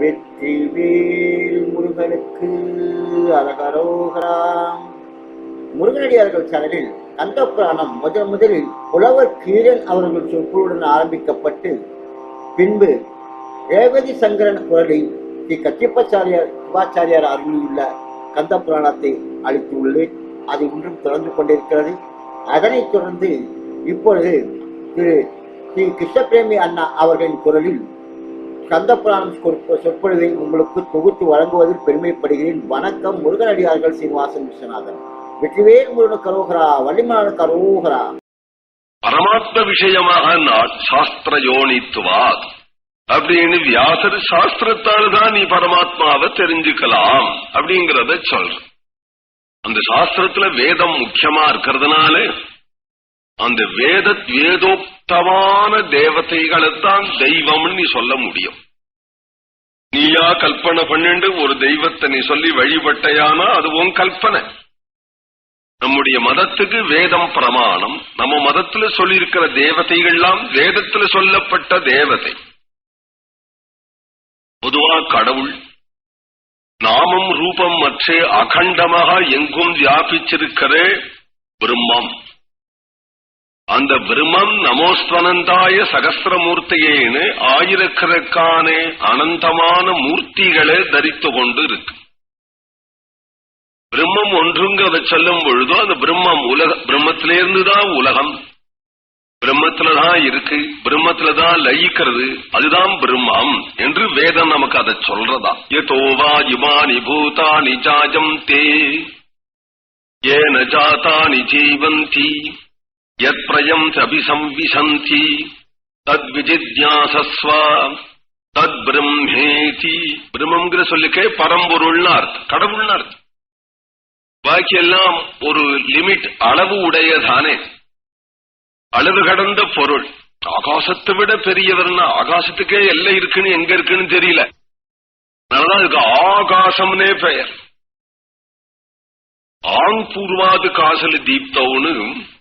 வெற்றி வேல் முருகனுக்கு அரகரோகராம் முருகனடியார்கள் சேனலில் கந்த புராணம் முதன் முதலில் புலவர் கீரன் அவர்கள் சொற்களுடன் ஆரம்பிக்கப்பட்டு பின்பு ரேவதி சங்கரன் குரலில் ஸ்ரீ கச்சிப்பாச்சாரியார் சிவாச்சாரியார் அருளியுள்ள கந்த புராணத்தை அளித்துள்ளேன். அது இன்றும் தொடர்ந்து கொண்டிருக்கிறது. அதனைத் தொடர்ந்து இப்பொழுது திரு ஸ்ரீ கிருஷ்ணபிரேமி அண்ணா அவர்களின் குரலில் கந்த புராணம் சொற்பொழிவை உங்களுக்கு தொகுத்து வழங்குவதில் பெருமைப்படுகிறேன். வணக்கம் முருகனடியார்கள் சீனிவாசன் விஸ்வநாதன். வெற்றிவேல் முருகன் கரோகரா வள்ளிமலான கரோகரா பரமாத்ம விஷயமாக நான் சாஸ்திர யோனித்துவாத் அப்படின்னு வியாசர் சாஸ்திரத்தால் தான் நீ பரமாத்மாவை தெரிஞ்சுக்கலாம் அப்படிங்கறத சொல்ற அந்த சாஸ்திரத்துல வேதம் முக்கியமா இருக்கிறதுனால அந்த வேத வேதோக்தமான தேவதைகளைத்தான் தெய்வம்னு நீ சொல்ல முடியும். நீயா கல்பனை பண்ணிண்டு ஒரு தெய்வத்தை நீ சொல்லி வழிபட்டையானா அது உன் கல்பனை. நம்முடைய மதத்துக்கு வேதம் பிரமாணம். நம்ம மதத்துல சொல்லியிருக்கிற தேவதைகள்லாம் வேதத்துல சொல்லப்பட்ட தேவதை. பொதுவா கடவுள் நாமம் ரூபம் மற்ற அகண்டமாக எங்கும் வியாபிச்சிருக்கிற பிரம்மம். அந்த பிரம்மம் நமோஸ்வனந்தாய சகசிரமூர்த்தியேன்னு ஆயிரக்கணக்கான அனந்தமான மூர்த்திகளை தரித்து கொண்டு இருக்கு பிரம்மம் ஒன்றுங்க சொல்லும் பொழுதோ அந்த பிரம்மம் உலக பிரம்மத்திலிருந்து தான் உலகம். பிரம்மத்துலதான் இருக்கு பிரம்மத்துலதான் லயிக்கிறது அதுதான் பிரம்மம் என்று வேதம் நமக்கு அதை சொல்றதா. எதோவா இமானி பூதானி ஜாஜம் தே ஏன ஜாதானி ஜீவந்தி. யத் பிரயம் அபிசம்விசந்தி தத் தத் பிரம்மேதி பிரம்மங்கிற சொல்லிக்கே பரம்பொருள்னு அர்த்தம் கடவுள்னு அர்த்தம். பாக்கியெல்லாம் ஒரு லிமிட் அளவு உடையதானே. அளவு கடந்த பொருள். ஆகாசத்தை விட பெரியவர்னா ஆகாசத்துக்கே எல்லை இருக்குன்னு எங்க இருக்குன்னு தெரியல. அதனாலதான் இதுக்கு ஆகாசம்னே பெயர். ஆங் பூர்வாது காசல் தீப்தவுன்னு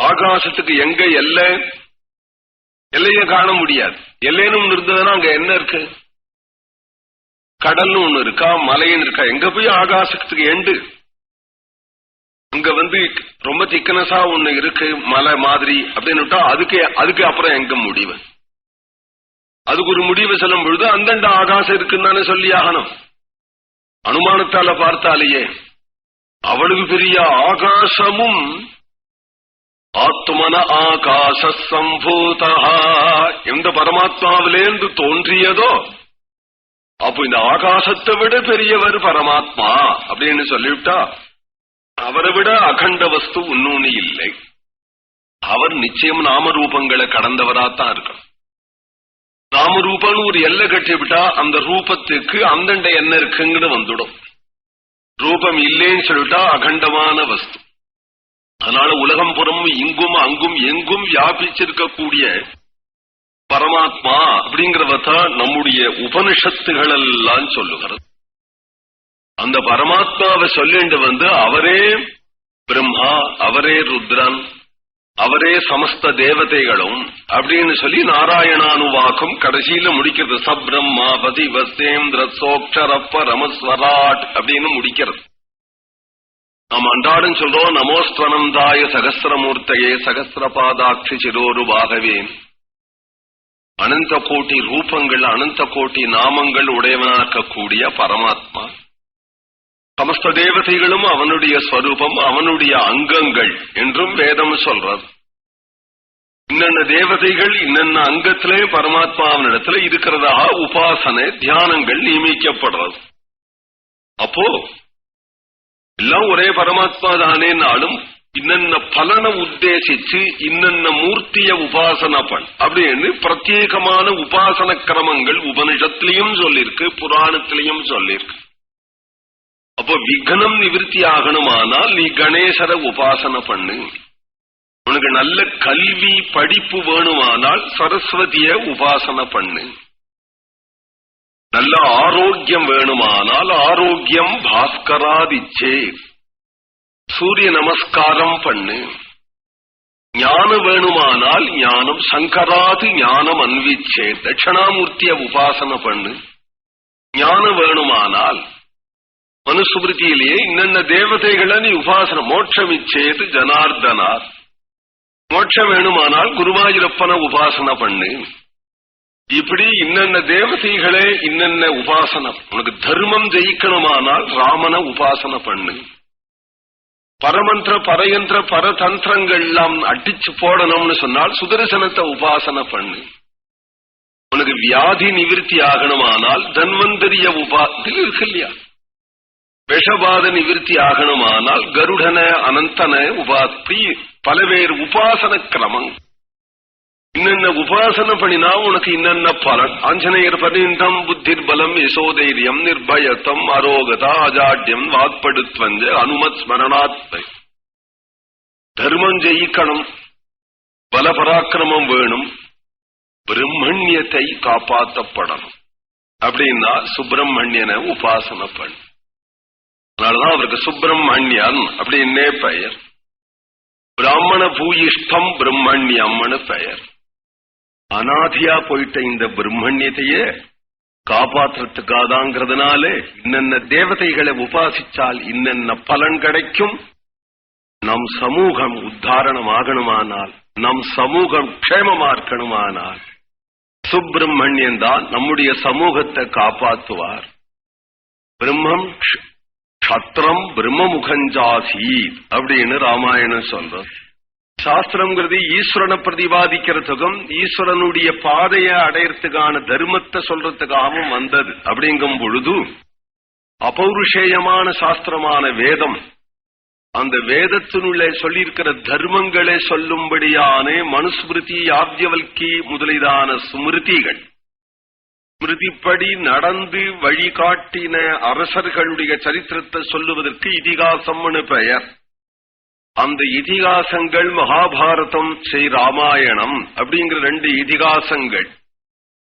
ஆகாசத்துக்கு எங்க எல்லை? எல்லைய காண முடியாது. எல்லைன்னு இருந்ததுன்னா அங்க என்ன இருக்கு? கடல்னு ஒண்ணு இருக்கா? மலைன்னு இருக்கா? எங்க போய் ஆகாசத்துக்கு எண்டு? அங்க வந்து ரொம்ப திக்கனஸா ஒண்ணு இருக்கு மலை மாதிரி அப்படின்னு அதுக்கு அதுக்கு அப்புறம் எங்க முடிவு? அதுக்கு ஒரு முடிவு சொல்லும் பொழுது அந்தண்ட ஆகாசம் இருக்குன்னு தானே சொல்லி ஆகணும். அனுமானத்தால பார்த்தாலேயே அவ்வளவு பெரிய ஆகாசமும் ஆத்மன ஆகாச சம்பூதா எந்த பரமாத்மாவிலேந்து தோன்றியதோ அப்போ இந்த ஆகாசத்தை விட பெரியவர் பரமாத்மா அப்படின்னு சொல்லிவிட்டா அவரை விட அகண்ட வஸ்து இன்னொன்னு இல்லை. அவர் நிச்சயம் நாமரூபங்களை கடந்தவராத்தான் இருக்கணும். நாமரூபம்னு ஒரு எல்லை கட்டிவிட்டா அந்த ரூபத்துக்கு அந்தண்ட என்ன இருக்குங்கன்னு வந்துடும். ரூபம் இல்லைன்னு சொல்லிட்டா அகண்டமான வஸ்து. அதனால உலகம் புறமும் இங்கும் அங்கும் எங்கும் வியாபிச்சிருக்கக்கூடிய பரமாத்மா அப்படிங்கிறவத்தான் நம்முடைய உபனிஷத்துகள் எல்லாம் சொல்லுகிறது. அந்த பரமாத்மாவை சொல்லிண்டு வந்து அவரே பிரம்மா அவரே ருத்ரன் அவரே சமஸ்த தேவதைகளும் அப்படின்னு சொல்லி நாராயணானுவாக்கம் கடைசியில முடிக்கிறது. சப்ரம்மா பதி வசேந்திர சோக்ஷரப்ப ரமஸ்வராட் அப்படின்னு முடிக்கிறது. நாம் அன்றாடம் சொல்றோம் நமோஸ்வனந்தாய சகசிரமூர்த்தையே சகசிரபாதாட்சி சிரோருபாகவே. அனந்த கோட்டி ரூபங்கள் அனந்த கோட்டி நாமங்கள் உடையவனாக்கக்கூடிய பரமாத்மா. சமஸ்த தேவதைகளும் அவனுடைய ஸ்வரூபம் அவனுடைய அங்கங்கள் என்றும் வேதம் சொல்றது இன்னென்ன தேவதைகள் இன்னென்ன அங்கத்திலே பரமாத்மாவினிடத்துல இருக்கிறதாக உபாசனை தியானங்கள் நியமிக்கப்படுறது அப்போ எல்லாம் ஒரே பரமாத்மா தானேனாலும் இன்னென்ன பலனை உத்தேசிச்சு இன்னென்ன மூர்த்திய உபாசனை பண். அப்படின்னு பிரத்யேகமான உபாசன கிரமங்கள் உபனிஷத்திலையும் சொல்லிருக்கு புராணத்திலையும் சொல்லிருக்கு. அப்போ விக்னம் நிவிருத்தி ஆகணுமானால் நீ கணேசரை உபாசனை பண்ணு. உனக்கு நல்ல கல்வி படிப்பு வேணுமானால் சரஸ்வதிய உபாசனை பண்ணு. நல்ல ஆரோக்கியம் வேணுமானால் ஆரோக்கியம் பாஸ்கராதிச்சே. சூரிய நமஸ்காரம் பண்ணு. ஞானம் வேணுமானால் ஞானம் சங்கராதி ஞானம் அன்விச்சே. தட்சிணாமூர்த்திய உபாசனை பண்ணு. ஞானம் வேணுமானால் மனுஸ்மிருதியிலேயே இன்னென்ன தேவதைகளை நீ உபாசனை மோட்சம் இச்சேது ஜனார்தனார். மோட்சம் வேணுமானால் குருவாயூரப்பனை உபாசனை பண்ணு. இப்படி இன்னென்ன தேவதைகளே இன்னென்ன உபாசனம். உனக்கு தர்மம் ஜெயிக்கணுமானால் ராமனை உபாசனை பண்ணு. பரமந்திர பரயந்திர பரதந்திரங்கள் எல்லாம் அடிச்சு போடணும்னு சொன்னால் சுதர்சனத்தை உபாசனை பண்ணு. உனக்கு வியாதி நிவிருத்தி ஆகணுமானால் தன்வந்தரிய உபா இது இருக்கு இல்லையா? விஷபாத நிவிருத்தி ஆகணுமானால் கருடன அனந்தன உபா பல பேர் உபாசன கிரமங்கள். இன்னென்ன உபாசனை பண்ணினா உனக்கு இன்னென்ன பலன்? ஆஞ்சநேயர் பரிந்தம் புத்திர் பலம் யசோதைரியம் நிர்பயத்தம் அரோகதா அஜாட்யம் வாக்படுத்வஞ்ச அனுமத் ஸ்மரணாத்மை. தர்மம் ஜெயிக்கணும் பலபராக்கிரமம் வேணும் பிரம்மண்யத்தை காப்பாற்றப்படணும் அப்படின்னா சுப்பிரமணியனை உபாசனை பண்ணு. அதனாலதான் அவருக்கு சுப்பிரமணியன் அப்படின்னே பெயர். பிராமண பூயிஷ்டம் பிரம்மண்யம்னு பெயர். அனாதியா போயிட்ட இந்த பிரம்மண்யத்தையே காப்பாற்றுறதுக்காதாங்கிறதுனால இன்னென்ன தேவதைகளை உபாசிச்சால் இன்னென்ன பலன் கிடைக்கும்? நம் சமூகம் உத்தாரணம் ஆகணுமானால் நம் சமூகம் க்ஷேமமா இருக்கணுமானால் சுப்பிரமணியன் தான் நம்முடைய சமூகத்தை காப்பாற்றுவார். பிரம்மம் சத்திரம் பிரம்மமுகஞ்சாசி அப்படின்னு ராமாயணம் சொல்றோம் சாஸ்திரம்ங்கிறது ஈஸ்வரனை பிரதிபாதிக்கிறதுக்கும் ஈஸ்வரனுடைய பாதையை அடையறதுக்கான தர்மத்தை சொல்றதுக்காகவும் வந்தது. அப்படிங்கும் பொழுது அபௌருஷேயமான சாஸ்திரமான வேதம் அந்த வேதத்தினுள்ளே சொல்லியிருக்கிற தர்மங்களை சொல்லும்படியான மனுஸ்மிருதி யாப்யவல்கி முதலிதான ஸ்மிருதிகள். ஸ்மிருதிப்படி நடந்து வழிகாட்டின அரசர்களுடைய சரித்திரத்தை சொல்லுவதற்கு இதிகாசம்னு பெயர். அந்த இதிகாசங்கள் மகாபாரதம் ஸ்ரீ ராமாயணம் அப்படிங்கிற ரெண்டு இதிகாசங்கள்.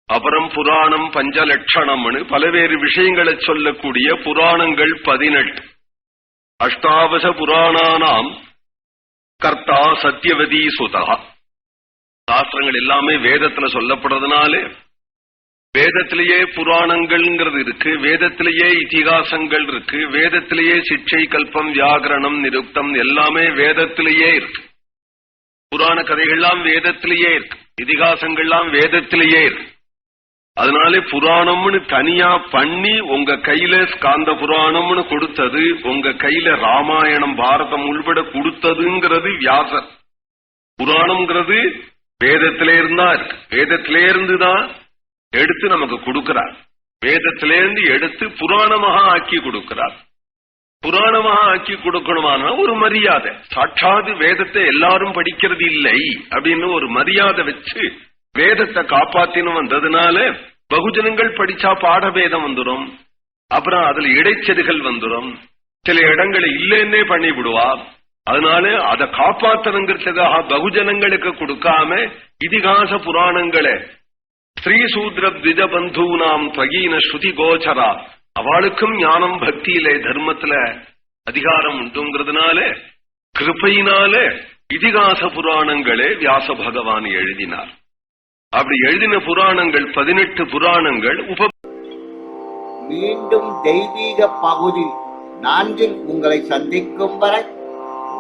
அப்புறம் புராணம் பஞ்சலட்சணம்னு பலவேறு விஷயங்களை சொல்லக்கூடிய புராணங்கள் பதினெட்டு. அஷ்டாவச புராணானாம் கர்த்தா சத்தியவதி சுதா சாஸ்திரங்கள் எல்லாமே வேதத்துல சொல்லப்படுறதுனாலே வேதத்திலேயே புராணங்கள்ங்கிறது இருக்கு வேதத்திலேயே இதிகாசங்கள் இருக்கு வேதத்திலேயே சிக்ஷை கல்பம் வியாகரணம் நிருக்தம் எல்லாமே வேதத்திலேயே இருக்கு. புராண கதைகள்லாம் வேதத்திலேயே இருக்கு இதிகாசங்கள்லாம் வேதத்திலேயே இருக்கு. அதனாலே புராணம்னு தனியா பண்ணி உங்க கையில ஸ்காந்த புராணம்னு கொடுத்தது உங்க கையில ராமாயணம் பாரதம் உள்பட கொடுத்ததுங்கிறது வியாசர். புராணம்ங்கிறது வேதத்திலே இருந்தா இருக்கு வேதத்திலே இருந்துதான் எடுத்து நமக்கு கொடுக்கிறார். வேதத்திலேருந்து எடுத்து புராணமாக ஆக்கி கொடுக்கிறார். புராணமாக ஆக்கி கொடுக்கணுமான ஒரு மரியாதை. சாட்சாது வேதத்தை எல்லாரும் படிக்கிறது இல்லை அப்படின்னு ஒரு மரியாதை வச்சு வேதத்தை காப்பாத்தின்னு வந்ததுனால பகுஜனங்கள் படிச்சா பாடபேதம் வந்துடும் அப்புறம் அதுல இடைச்செருகள் வந்துடும் சில இடங்களை இல்லைன்னே பண்ணி விடுவா அதனால அதை காப்பாத்தணுங்கிறதுக்காக பகுஜனங்களுக்கு கொடுக்காம இதிகாச புராணங்களை ஸ்ரீசூத்ரத்விஜபந்தூனாம் திஜபந்து துவகீன ஸ்ருதி கோச்சரா. அவளுக்கும் ஞானம் பக்தியிலே தர்மத்துல அதிகாரம் உண்டுங்கிறதுனால கிருப்பையினால இதிகாச புராணங்களே வியாச பகவான் எழுதினார். அப்படி எழுதின புராணங்கள் பதினெட்டு புராணங்கள் உப மீண்டும் தெய்வீக பகுதி நான்கில் உங்களை சந்திக்கும் வரை